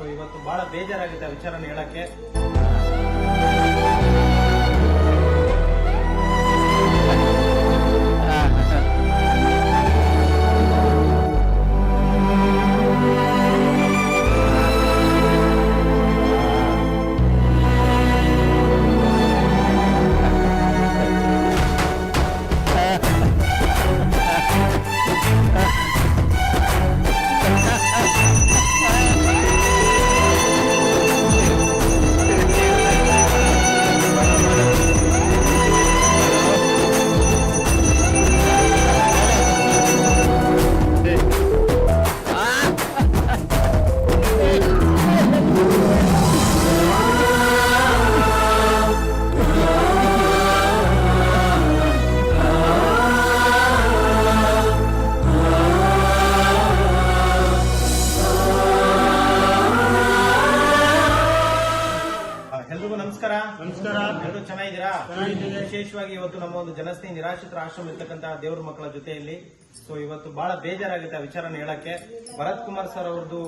So ಇವತ್ತು ಬಹಳ ಬೇಜಾರಾಗಿದೆ ವಿಚಾರನ ಹೇಳಕ್ಕೆ. ಎಲ್ರಿಗೂ ನಮಸ್ಕಾರ. ನಮಸ್ಕಾರ. ಎಲ್ಲರೂ ಚೆನ್ನಾಗಿದ್ದೀರಾ. ವಿಶೇಷವಾಗಿ ಇವತ್ತು ನಮ್ಮ ಒಂದು ಜನಸ್ನೇಹಿ ನಿರಾಶ್ರಿತರ ಆಶ್ರಮ ಇರ್ತಕ್ಕಂತ ದೇವ್ರ ಮಕ್ಕಳ ಜೊತೆಯಲ್ಲಿ. ಸೊ ಇವತ್ತು ಬಹಳ ಬೇಜಾರಾಗುತ್ತೆ ಆ ವಿಚಾರನ ಹೇಳಕ್ಕೆ. ಭರತ್ ಕುಮಾರ್ ಸರ್ ಅವ್ರದ್ದು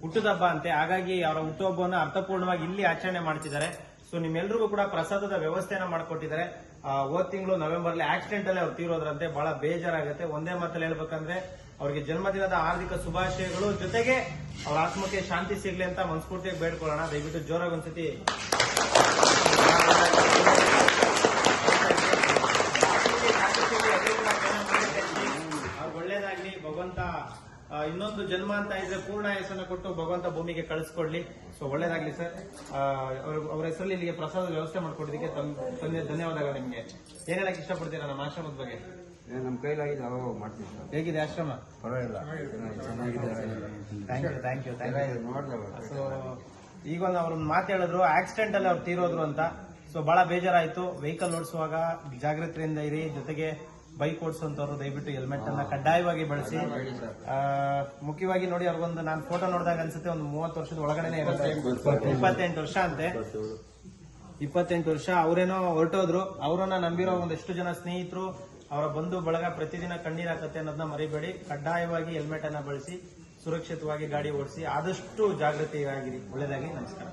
ಹುಟ್ಟುದಬ್ಬ ಅಂತೆ. ಹಾಗಾಗಿ ಅವರ ಹುಟ್ಟುಹಬ್ಬವನ್ನು ಅರ್ಥಪೂರ್ಣವಾಗಿ ಇಲ್ಲಿ ಆಚರಣೆ ಮಾಡ್ತಿದ್ದಾರೆ. ಸೊ ನಿಮ್ಮೆಲ್ಲರಿಗೂ ಕೂಡ ಪ್ರಸಾದದ ವ್ಯವಸ್ಥೆಯನ್ನ ಮಾಡಿಕೊಟ್ಟಿದ್ದಾರೆ. ಆ, ಹೋದ್ ತಿಂಗಳು ನವೆಂಬರ್ ಅಲ್ಲಿ ಆಕ್ಸಿಡೆಂಟ್ ಅಲ್ಲಿ ಅವ್ರು ತೀರೋದ್ರಂತೆ. ಬಹಳ ಬೇಜಾರಾಗುತ್ತೆ. ಒಂದೇ ಮಾತಲ್ಲಿ ಹೇಳ್ಬೇಕಂದ್ರೆ ಅವರಿಗೆ ಜನ್ಮದಿನದ ಹಾರ್ದಿಕ ಶುಭಾಶಯಗಳು. ಜೊತೆಗೆ ಅವರ ಆತ್ಮಕ್ಕೆ ಶಾಂತಿ ಸಿಗಲಿ ಅಂತ ಮನಸ್ಫೂರ್ತಿಯಾಗಿ ಬೇಡ್ಕೊಳ್ಳೋಣ. ದಯವಿಟ್ಟು ಜೋರಾಗಿ ಒಂದ್ಸತಿ. ಒಳ್ಳೇದಾಗ್ಲಿ. ಭಗವಂತ ಇನ್ನೊಂದು ಜನ್ಮ ಅಂತ ಇದ್ರೆ ಪೂರ್ಣ ಹೆಸರನ್ನ ಕೊಟ್ಟು ಭಗವಂತ ಭೂಮಿಗೆ ಕಳಿಸ್ಕೊಡ್ಲಿ. ಸೊ ಒಳ್ಳೇದಾಗ್ಲಿ ಸರ್. ಅವ್ರ- ಹೆಸರಲ್ಲಿ ಇಲ್ಲಿಗೆ ಪ್ರಸಾದ ವ್ಯವಸ್ಥೆ ಮಾಡ್ಕೊಡೋದಕ್ಕೆ ಧನ್ಯವಾದಗಳು ನಿಮ್ಗೆ. ಏನೇನಕ್ಕೆ ಇಷ್ಟಪಡ್ತೀರಾ ನಮ್ಮ ಆಶ್ರಮದ ಬಗ್ಗೆ? ಏ, ನಮ್ ಕೈಲಾಗಿದೆ ಅವಾಗ ಮಾಡ್ತೀವಿ ಸರ್. ಹೇಗಿದೆ ಆಶ್ರಮ? ಪರವಾಗಿಲ್ಲ. ಚೆನ್ನಾಗಿದೆ thank you thank you thank you ನೋಡ್ಲೇಬೇಕು so ಈಗ ಒಂದು ಅವ್ರನ್ನ ಮಾತು ಹೇಳಿದ್ರು ಆಕ್ಸಿಡೆಂಟ್ ಅಲ್ಲಿ ಅವ್ರು ತೀರೋದ್ರು ಅಂತ. ಸೊ ಬಹಳ ಬೇಜಾರಾಯ್ತು. ವೆಹಿಕಲ್ ಓಡಿಸುವಾಗ ಜಾಗ್ರತೆಯಿಂದ ಇರಿ ಜೊತೆಗೆ ಬೈಕ್ ಓಡಿಸುವಂತವ್ರು ದಯವಿಟ್ಟು ಹೆಲ್ಮೆಟ್ ಅನ್ನ ಕಡ್ಡಾಯವಾಗಿ ಬಳಸಿ. ಮುಖ್ಯವಾಗಿ ನೋಡಿ ಅವ್ರಿಗೊಂದು ನಾನು ಫೋಟೋ ನೋಡಿದಾಗ ಅನ್ಸುತ್ತೆ ಒಂದು ಮೂವತ್ತು ವರ್ಷದ ಒಳಗಡೆನೆ ಇರುತ್ತೆ. ಇಪ್ಪತ್ತೆಂಟು ವರ್ಷ ಅಂತೆ. ಇಪ್ಪತ್ತೆಂಟು ವರ್ಷ ಅವರೇನೋ ಹೊರಟೋದ್ರು. ಅವರನ್ನ ನಂಬಿರೋ ಒಂದೆಷ್ಟು ಜನ ಸ್ನೇಹಿತರು ಅವರ ಬಂಧು ಬಳಗ ಪ್ರತಿದಿನ ಕಣ್ಣೀರ್ ಹಾಕತ್ತೆ ಅನ್ನೋದನ್ನ ಮರಿಬೇಡಿ. ಕಡ್ಡಾಯವಾಗಿ ಹೆಲ್ಮೆಟ್ ಅನ್ನ ಬಳಸಿ, ಸುರಕ್ಷಿತವಾಗಿ ಗಾಡಿ ಓಡಿಸಿ, ಆದಷ್ಟು ಜಾಗೃತಿಯಾಗಿರಿ ಒಳ್ಳೆಯದಾಗಿ ನಮಸ್ಕಾರ.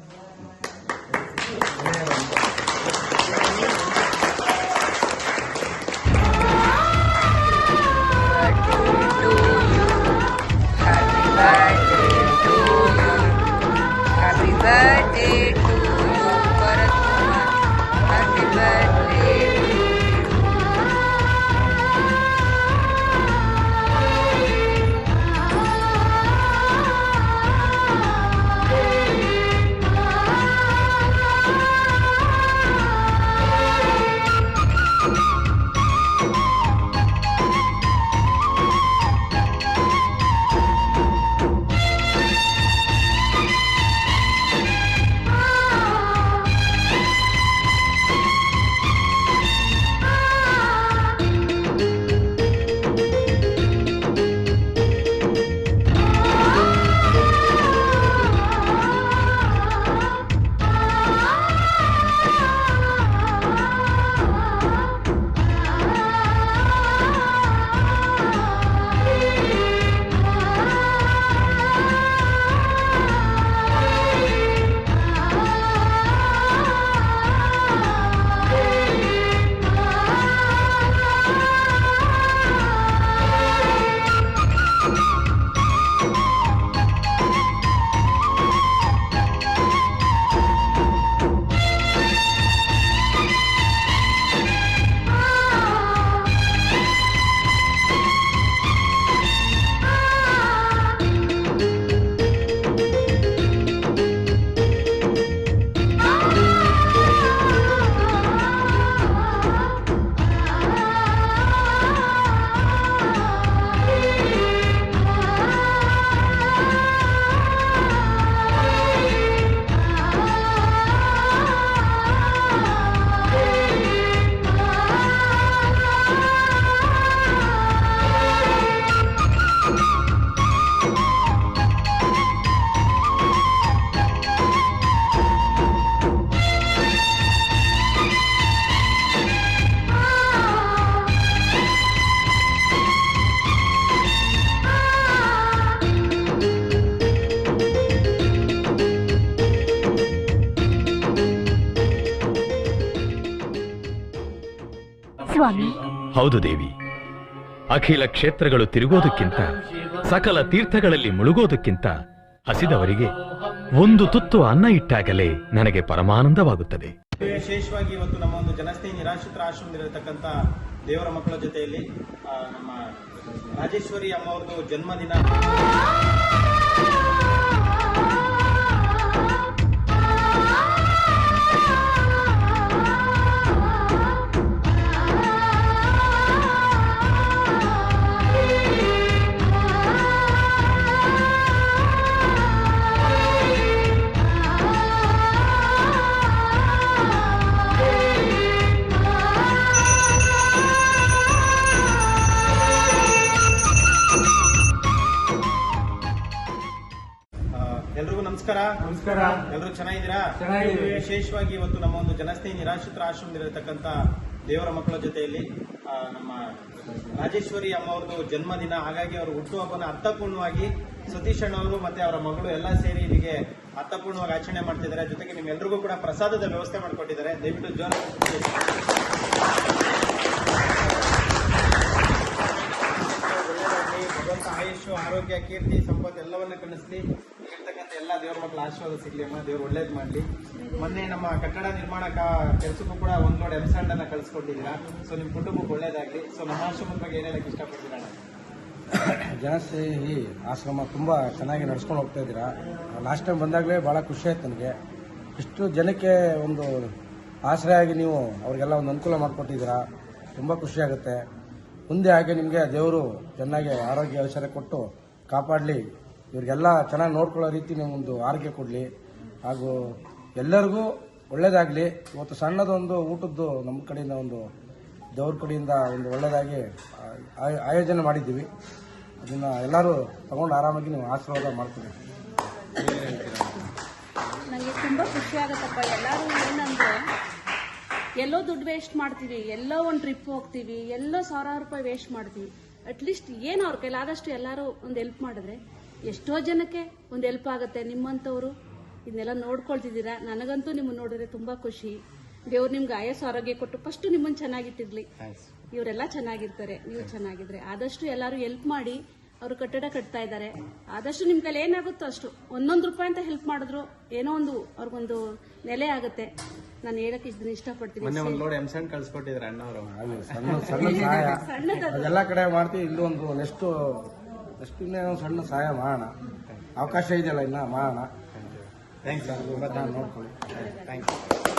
ಸ್ವಾಮಿ. ಹೌದು ದೇವಿ. ಅಖಿಲ ಕ್ಷೇತ್ರಗಳು ತಿರುಗೋದಕ್ಕಿಂತ ಸಕಲ ತೀರ್ಥಗಳಲ್ಲಿ ಮುಳುಗೋದಕ್ಕಿಂತ ಹಸಿದವರಿಗೆ ಒಂದು ತುತ್ತು ಅನ್ನ ಇಟ್ಟಾಗಲೇ ನನಗೆ ಪರಮಾನಂದವಾಗುತ್ತದೆ. ವಿಶೇಷವಾಗಿ ಇವತ್ತು ನಮ್ಮ ಒಂದು ಜನಸ್ನೇಹಿ ನಿರಾಶ್ರಿತರ ಆಶ್ರಮದಲ್ಲಿರತಕ್ಕಂಥ ದೇವರ ಮಕ್ಕಳ ಜೊತೆಯಲ್ಲಿ ನಮ್ಮ ರಾಜೇಶ್ವರಿ ಅಮ್ಮ ಅವ್ರದ್ದು ಜನ್ಮದಿನ. ನಮಸ್ಕಾರ. ಎಲ್ಲರೂ ಚೆನ್ನಾಗಿದ್ದೀರಾ? ಚೆನ್ನಾಗಿದ್ದೀವಿ. ವಿಶೇಷವಾಗಿ ಇವತ್ತು ನಮ್ಮ ಒಂದು ಜನಸ್ನೇಹಿ ನಿರಾಶ್ರಿತರ ಆಶ್ರಮದಲ್ಲಿರತಕ್ಕಂಥ ದೇವರ ಮಕ್ಕಳ ಜೊತೆಯಲ್ಲಿ ನಮ್ಮ ರಾಜೇಶ್ವರಿ ಅಮ್ಮ ಅವ್ರದ್ದು ಜನ್ಮದಿನ. ಹಾಗಾಗಿ ಅವರು ಹುಟ್ಟುಹಬ್ಬನ ಅರ್ಥಪೂರ್ಣವಾಗಿ ಸತೀಶ್ ಅಣ್ಣವರು ಮತ್ತೆ ಅವರ ಮಗಳು ಎಲ್ಲ ಸೇರಿ ಇಲ್ಲಿಗೆ ಅರ್ಥಪೂರ್ಣವಾಗಿ ಆಚರಣೆ ಮಾಡ್ತಿದ್ದಾರೆ. ಜೊತೆಗೆ ನಿಮ್ಮೆಲ್ರಿಗೂ ಕೂಡ ಪ್ರಸಾದದ ವ್ಯವಸ್ಥೆ ಮಾಡಿಕೊಟ್ಟಿದ್ದಾರೆ. ದಯವಿಟ್ಟು ಜೋರ. ಭಗವಂತ ಆಯುಷು ಆರೋಗ್ಯ ಕೀರ್ತಿ ಸಂಪತ್ತು ಎಲ್ಲವನ್ನ ಕಳಿಸ್ಲಿ. ಎಲ್ಲ ದೇವ್ರ ಮಕ್ಕಳ ಆಶೀರ್ವಾದ ಸಿಗ್ಲಿ ಅಮ್ಮ, ದೇವ್ರು ಒಳ್ಳೇದ್ ಮಾಡ್ಲಿ. ಮೊನ್ನೆ ನಮ್ಮ ಕಟ್ಟಡ ನಿರ್ಮಾಣ ಕೆಲಸಕ್ಕೂ ಕೂಡ ಒಂದು ನೋಡಿ ಎಮ್ಸಂಡ್ ಅನ್ನ ಸೊ ನಿಮ್ಮ ಕುಟುಂಬಕ್ಕೆ ಒಳ್ಳೇದಾಗ್ಲಿ. ಸೊ ನಮ್ಮ ಆಶ್ರಮದ ಬಗ್ಗೆ ಏನೇನಕ್ಕೆ ಇಷ್ಟಪಡ್ತೀರಾ ಜಾಸ್ತಿ ಈ ಆಶ್ರಮ ತುಂಬ ಚೆನ್ನಾಗಿ ನಡ್ಸ್ಕೊಂಡು ಹೋಗ್ತಾ ಇದ್ದೀರಾ. ಲಾಸ್ಟ್ ಟೈಮ್ ಬಂದಾಗಲೇ ಭಾಳ ಖುಷಿ ಆಯ್ತು ನನಗೆ. ಇಷ್ಟು ಜನಕ್ಕೆ ಒಂದು ಆಶ್ರಯ ಆಗಿ ನೀವು ಅವ್ರಿಗೆಲ್ಲ ಒಂದು ಅನುಕೂಲ ಮಾಡಿಕೊಟ್ಟಿದ್ದೀರಾ. ತುಂಬ ಖುಷಿ ಆಗುತ್ತೆ. ಮುಂದೆ ಹಾಗೆ ನಿಮಗೆ ದೇವರು ಚೆನ್ನಾಗಿ ಆರೋಗ್ಯ ಅವಶ್ಯ ಕೊಟ್ಟು ಕಾಪಾಡಲಿ. ಇವ್ರಿಗೆಲ್ಲ ಚೆನ್ನಾಗಿ ನೋಡ್ಕೊಳ್ಳೋ ರೀತಿ ನಿಮ್ಮೊಂದು ಆರೋಗ್ಯ ಕೊಡಲಿ. ಹಾಗೂ ಎಲ್ಲರಿಗೂ ಒಳ್ಳೇದಾಗಲಿ. ಇವತ್ತು ಸಣ್ಣದೊಂದು ಊಟದ್ದು ನಮ್ಮ ಕಡೆಯಿಂದ ಒಂದು, ದೇವ್ರ ಕಡೆಯಿಂದ ಒಂದು ಒಳ್ಳೆಯದಾಗಿ ಆಯ್- ಆಯೋಜನೆ ಮಾಡಿದ್ದೀವಿ. ಅದನ್ನು ಎಲ್ಲರೂ ತಗೊಂಡು ಆರಾಮಾಗಿ ನೀವು ಆಶೀರ್ವಾದ ಮಾಡ್ತೀವಿ ನನಗೆ ತುಂಬ ಖುಷಿ ಆಗುತ್ತಪ್ಪ. ಎಲ್ಲರೂ ಏನಂದರೆ, ಎಲ್ಲೋ ದುಡ್ಡು ವೇಸ್ಟ್ ಮಾಡ್ತೀವಿ, ಎಲ್ಲೋ ಒಂದು ಟ್ರಿಪ್ ಹೋಗ್ತೀವಿ, ಎಲ್ಲೋ ಸಾವಿರಾರು ರೂಪಾಯಿ ವೇಸ್ಟ್ ಮಾಡ್ತೀವಿ. ಅಟ್ಲೀಸ್ಟ್ ಏನು ಅವ್ರ ಕೈಲಾದಷ್ಟು ಎಲ್ಲರೂ ಒಂದು ಹೆಲ್ಪ್ ಮಾಡಿದ್ರೆ ಎಷ್ಟೋ ಜನಕ್ಕೆ ಒಂದು ಹೆಲ್ಪ್ ಆಗುತ್ತೆ. ನಿಮ್ಮಂಥವ್ರು ಇದನ್ನೆಲ್ಲ ನೋಡ್ಕೊಳ್ತಿದ್ದೀರಾ? ನನಗಂತೂ ನಿಮ್ಮನ್ನು ನೋಡಿದ್ರೆ ತುಂಬ ಖುಷಿ. ದೇವ್ರು ನಿಮ್ಗೆ ಆಯಸ್ಸು ಆರೋಗ್ಯ ಕೊಟ್ಟು ಫಸ್ಟ್ ನಿಮ್ಮನ್ನು ಚೆನ್ನಾಗಿಟ್ಟಿರ್ಲಿ. ಇವರೆಲ್ಲ ಚೆನ್ನಾಗಿರ್ತಾರೆ ನೀವು ಚೆನ್ನಾಗಿದ್ರೆ. ಆದಷ್ಟು ಎಲ್ಲರೂ ಹೆಲ್ಪ್ ಮಾಡಿ ಅವರು ಕಟ್ಟಡ ಕಟ್ತಾ ಇದ್ದಾರೆ. ಆದಷ್ಟು ನಿಮ್ಮ ಕೈಲಿ ಏನಾಗುತ್ತೋ ಅಷ್ಟು. ಒಂದೊಂದು ರೂಪಾಯಿ ಅಂತ ಹೆಲ್ಪ್ ಮಾಡಿದ್ರು ಏನೋ ಒಂದು ಅವ್ರಿಗೊಂದು ನೆಲೆ ಆಗುತ್ತೆ. ನಾನು ಹೇಳಕ್ ಇದನ್ನ ಇಷ್ಟಪಡ್ತೀನಿ. ಮೊನ್ನೆ ಒಂದು ಲೋಡ್ ಎಮ್ಸಂಡ್ ಕಳ್ಸಿಕೊಟ್ಟಿದ್ದೀರಾ ಅಣ್ಣವರು. ಸಣ್ಣ ಸಣ್ಣ ಸಹಾಯ ಸಣ್ಣದದು. ಅದೆಲ್ಲ ಕಡೆ ಮಾಡ್ತೀವಿ. ಇಲ್ಲೊಂದು ನೆಕ್ಸ್ಟ್ ಇನ್ನೇನೋ ಸಣ್ಣ ಸಹಾಯ ಮಾಡೋಣ. ಅವಕಾಶ ಇದೆಯಲ್ಲ ಇನ್ನ ಮಾಡೋಣ. ಥ್ಯಾಂಕ್ಸ್ ನೋಡ್ಕೊಳ್ಳಿ. Thank you